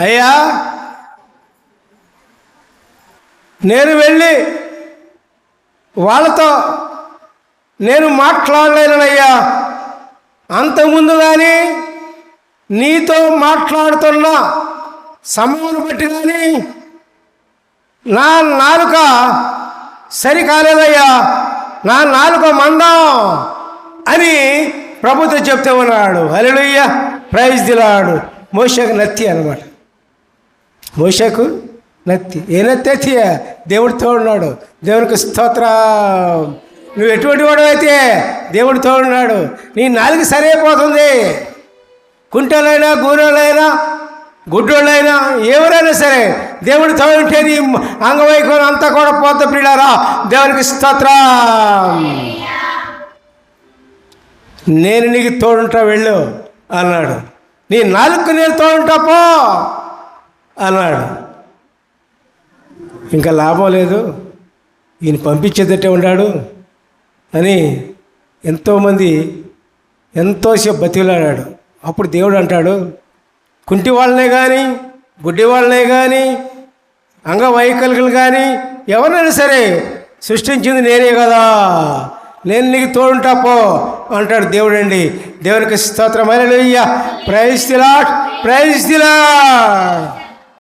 అయ్యా నేను వెళ్ళి వాళ్ళతో నేను మాట్లాడలేనయ్యా. అంతకుముందు కానీ నీతో మాట్లాడుతున్న సమయం బట్టి కానీ నా నాలుక సరి కాలేదయ్యా నా నాలుక మందం అని ప్రభుత్వం చెప్తే ఉన్నాడు. హల్లెలూయా. ప్రైజ్ దిలాడు మోషకు నత్తి అనమాట మోషకు నత్తి. ఏ నత్తి అత్తి దేవుడితో ఉన్నాడు దేవునికి స్తోత్ర. నువ్వు ఎటువంటి వాడు అయితే? దేవుడితో ఉన్నాడు నీ నాలుగు సరైపోతుంది. కుంటలైనా గూరలైనా గుడ్డోళ్ళైనా ఎవరైనా సరే దేవుడితో ఉంటే నీ అంగవైకం అంతా కూడా పోత పిల్లారా దేవునికి స్తోత్ర. నేను నీకు తోడుంటా వెళ్ళు అన్నాడు. నీ నాలుగు నేను తోడుంటా పో. అన్నాడు. ఇంకా లాభం లేదు. ఈయన పంపించేదట్టే ఉన్నాడు అని ఎంతోమంది ఎంతోసేపు బతిలాడాడు అప్పుడు దేవుడు అంటాడు కుంటి వాళ్ళనే కానీ గుడ్డి వాళ్ళనే కానీ అంగవైకల్యులు కానీ ఎవరైనా సరే సృష్టించింది నేనే కదా. నేను నీకు తోడుంటా పో అంటాడు దేవుడండి దేవునికి స్తోత్రమైన ప్రైజ్ దిలాట్ ప్రైజ్ దిలాట్